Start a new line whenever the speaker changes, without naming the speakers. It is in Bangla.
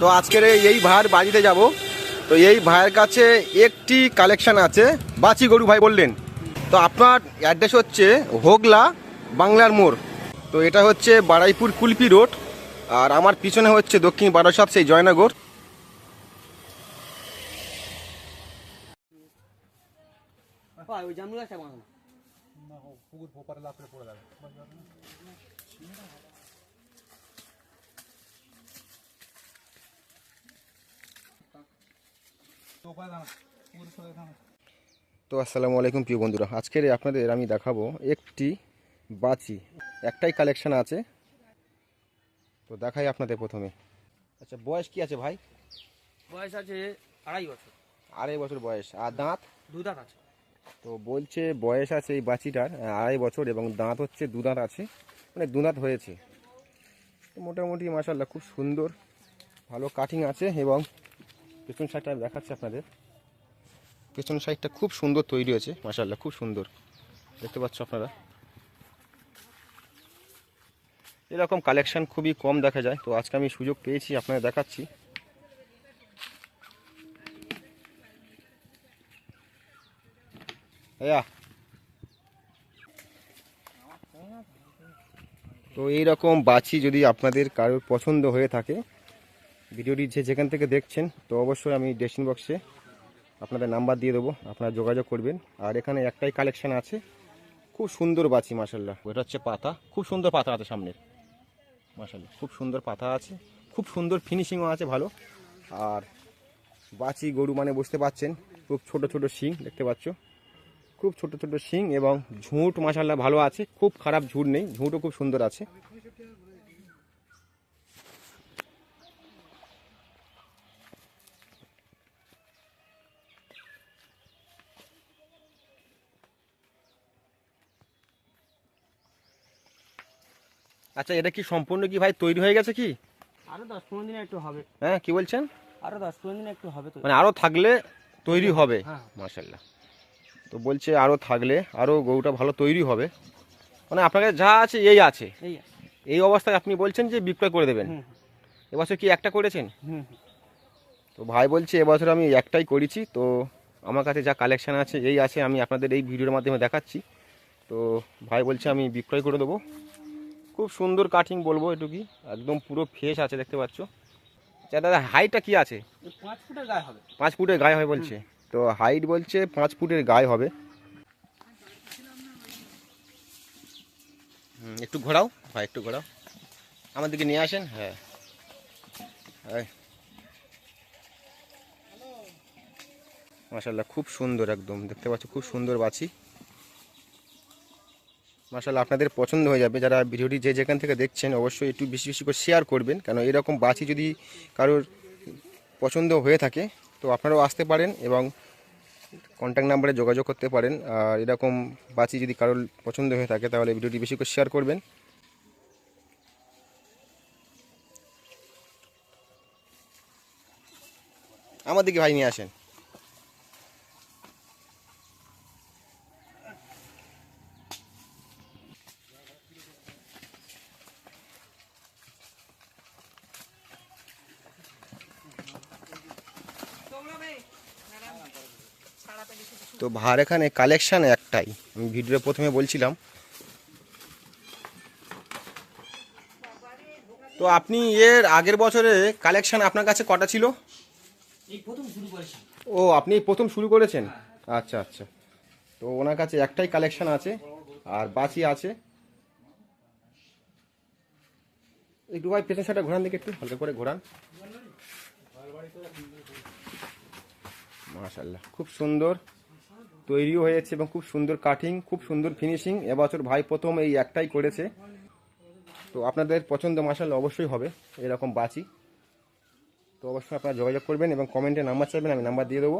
তো আজকের এই- ভাইয়ের বাড়িতে যাব। তো এই ভাইয়ের কাছে একটি কালেকশন আছে বাচি গরু ভাই বললেন। তো আপনার অ্যাড্রেস হচ্ছে হোগলা বাংলার মোড়। তো এটা হচ্ছে বারাইপুর কুলপি রোড আর আমার পিছনে হচ্ছে দক্ষিণ বারাসাত সেই জয়নগর।
ওই জামরুল গাছটা বানানো
না ও পুকুর পড়ে যাবে। তো
আসসালামু আলাইকুম প্রিয় বন্ধুরা। আজকের আপনাদের আমি দেখাবো একটি বাচি একটাই কালেকশন আছে। তো দেখাই আপনাদের প্রথমে। আচ্ছা বয়স কি আছে ভাই?
বয়স আছে আড়াই বছর।
আড়াই বছর বয়স। আর দাঁত?
দু দাঁত আছে।
তো বলছে বয়স আছে এই বাচিটার আড়াই বছর এবং দাঁত হচ্ছে দু দাঁত আছে। মানে দু দাঁত হয়েছে। মোটামুটি মাসাল্লাহ খুব সুন্দর ভালো কাটিং আছে এবং পেছন সাইডটা দেখাচ্ছি আপনাদের। পেছন সাইডটা খুব সুন্দর তৈরি হয়েছে মাসাল্লাহ খুব সুন্দর। দেখতে পাচ্ছ আপনারা? এরকম কালেকশন খুবই কম দেখা যায়, তো আজকে আমি সুযোগ পেয়েছি, আপনাদের দেখাচ্ছি। তো এইরকম বাছি যদি আপনাদের কারোর পছন্দ হয়ে থাকে ভিডিওটি যে যেখান থেকে দেখছেন, তো অবশ্যই আমি ডেসিং বক্সে আপনাদের নাম্বার দিয়ে দেবো, আপনারা যোগাযোগ করবেন। আর এখানে একটাই কালেকশান আছে, খুব সুন্দর বাছি মাসাল্লাহ ওটা হচ্ছে পাতা, খুব সুন্দর পাতা আছে সামনের। মাসাল্লাহ খুব সুন্দর পাতা আছে, খুব সুন্দর ফিনিশিংও আছে, ভালো। আর বাছি গরু মানে বুঝতে পাচ্ছেন, খুব ছোট ছোট শিং, দেখতে পাচ্ছ? খুব ছোট ছোট শিং এবং ঝুঁট মাসাল্লাহ ভালো আছে। খুব খারাপ ঝুঁট নেই, ঝুঁটও খুব সুন্দর আছে। আচ্ছা এটা কি সম্পূর্ণ কি ভাই তৈরি হয়ে গেছে কি?
আরও দশ পনেরো দিনে একটু হবে।
হ্যাঁ কি বলছেন?
আরও দশ পনেরো দিনে একটু হবে
মানে আরও থাকলে তৈরি হবে।
হ্যাঁ।
মাসাল্লাহ তো বলছে আরও থাকলে আরও গরুটা ভালো তৈরি হবে। মানে আপনাকে যা আছে এই আছে।
এই
অবস্থায় আপনি বলছেন যে বিক্রয় করে দেবেন। এবছর কি একটা করেছেন? তো ভাই বলছে এবছর আমি একটাই করেছি। তো আমার কাছে যা কালেকশান আছে এই আছে আমি আপনাদের এই ভিডিওর মাধ্যমে দেখাচ্ছি। তো ভাই বলছে আমি বিক্রয় করে দেবো। খুব সুন্দর কাটিং বলব এটুকি একদম পুরো ফ্রেশ আছে দেখতে পাচ্ছ। আচ্ছা দাদা হাইটটা কি আছে?
পাঁচ ফুটের গায়ে হবে।
পাঁচ ফুটের গায়ে হয় বলছে। তো হাইট বলছে পাঁচ ফুটের গায়ে হবে। একটু ঘোরাও। হ্যাঁ একটু ঘোরাও। আমার দিকে নিয়ে আসেন? হ্যাঁ। মাসাল্লাহ খুব সুন্দর একদম। দেখতে পাচ্ছ খুব সুন্দর বাছি। মাসাল্লাহ আপনাদের পছন্দ হয়ে যাবে। যারা ভিডিওটি যে যেখান থেকে দেখছেন, অবশ্যই একটু বেশি বেশি করে শেয়ার করবেন। কেন এরকম বাছি যদি কারোর পছন্দ হয়ে থাকে, তো আপনারাও আসতে পারেন এবং কন্ট্যাক্ট নাম্বারে যোগাযোগ করতে পারেন। আর এরকম বাছি যদি কারোর পছন্দ হয়ে থাকে, তাহলে ভিডিওটি বেশি করে শেয়ার করবেন। আমার দিকে ভাই নিয়ে আসেন। তো ভার এখানে কালেকশান একটাই। আমি ভিডিওতে প্রথমে বলছিলাম। তো আপনি এর আগের বছরে কালেকশান আপনার কাছে কটা ছিল? ও আপনি প্রথম শুরু করেছেন? আচ্ছা আচ্ছা। তো ওনার কাছে একটাই কালেকশান আছে আর বাছি আছে? একটু ভাই পেছন সাইডটা ঘোরান দিকে একটু হালকা করে ঘোরান। মাশাল্লাহ খুব সুন্দর তৈরিও হয়েছে এবং খুব সুন্দর কাটিং খুব সুন্দর ফিনিশিং এবছর ভাই প্রথম এই একটাই করেছে। তো আপনাদের পছন্দ মাসাল্লাহ অবশ্যই হবে, এরকম বাঁচি তো অবশ্যই আপনারা যোগাযোগ করবেন এবং কমেন্টে নাম্বার চাইবেন, আমি নাম্বার দিয়ে দেবো।